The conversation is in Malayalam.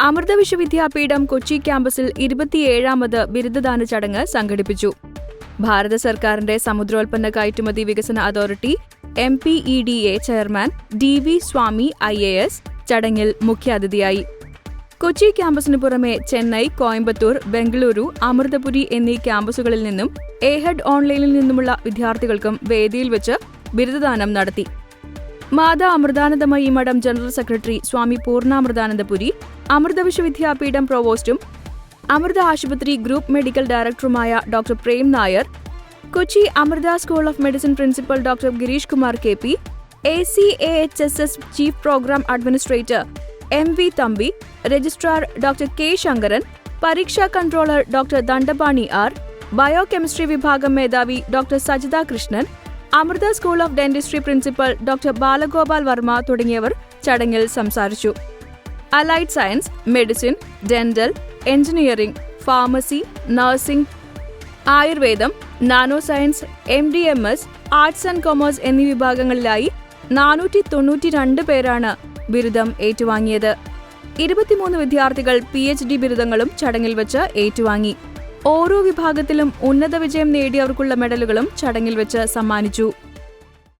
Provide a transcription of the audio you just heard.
അമൃത വിശ്വവിദ്യാപീഠം കൊച്ചി ക്യാമ്പസിൽ ഇരുപത്തിയേഴാമത് ബിരുദദാന ചടങ്ങ് സംഘടിപ്പിച്ചു. ഭാരത സർക്കാരിന്റെ സമുദ്രോൽപ്പന്ന കയറ്റുമതി വികസന authority M P E D A chairman D V Swami I A S ചടങ്ങിൽ മുഖ്യാതിഥിയായി. കൊച്ചി ക്യാമ്പസിനു പുറമെ ചെന്നൈ കോയമ്പത്തൂർ ബംഗളൂരു അമൃതപുരി എന്നീ ക്യാമ്പസുകളിൽ നിന്നും എഹെഡ് ഓൺലൈനിൽ നിന്നുമുള്ള വിദ്യാർത്ഥികൾക്കും വേദിയിൽ വെച്ച് ബിരുദദാനം നടത്തി. മാതാ അമൃതാനന്ദമയി മഠം ജനറൽ സെക്രട്ടറി സ്വാമി പൂർണാമൃതാനന്ദപുരി അമൃത വിശ്വവിദ്യാപീഠം പ്രൊവോസ്റ്റും അമൃത ആശുപത്രി ഗ്രൂപ്പ് മെഡിക്കൽ ഡയറക്ടറുമായ doctor Prem Nair Kochi Amrita school of medicine principal doctor Girish Kumar K P A C A H S S chief program administrator M V Thampi registrar doctor K Sankaran പരീക്ഷാ controller doctor Dandapani R biochemistry വിഭാഗം മേധാവി doctor Sajitha Krishnan Amrita school of dentistry principal doctor Balagopal Varma തുടങ്ങിയവർ ചടങ്ങിൽ സംസാരിച്ചു. Allied science medicine dental engineering pharmacy nursing ആയുർവേദം nano science M D M S arts and commerce എന്നീ വിഭാഗങ്ങളിലായി നാനൂറ്റി തൊണ്ണൂറ്റി രണ്ട് പേരാണ് ബിരുദം ഏറ്റുവാങ്ങിയത്. ഇരുപത്തിമൂന്ന് വിദ്യാർത്ഥികൾ പി എച്ച് ഡി ബിരുദങ്ങളും ചടങ്ങിൽ വെച്ച് ഏറ്റുവാങ്ങി. ഓരോ വിഭാഗത്തിലും ഉന്നത വിജയം നേടിയവർക്കുള്ള മെഡലുകളും ചടങ്ങിൽ വെച്ച് സമ്മാനിച്ചു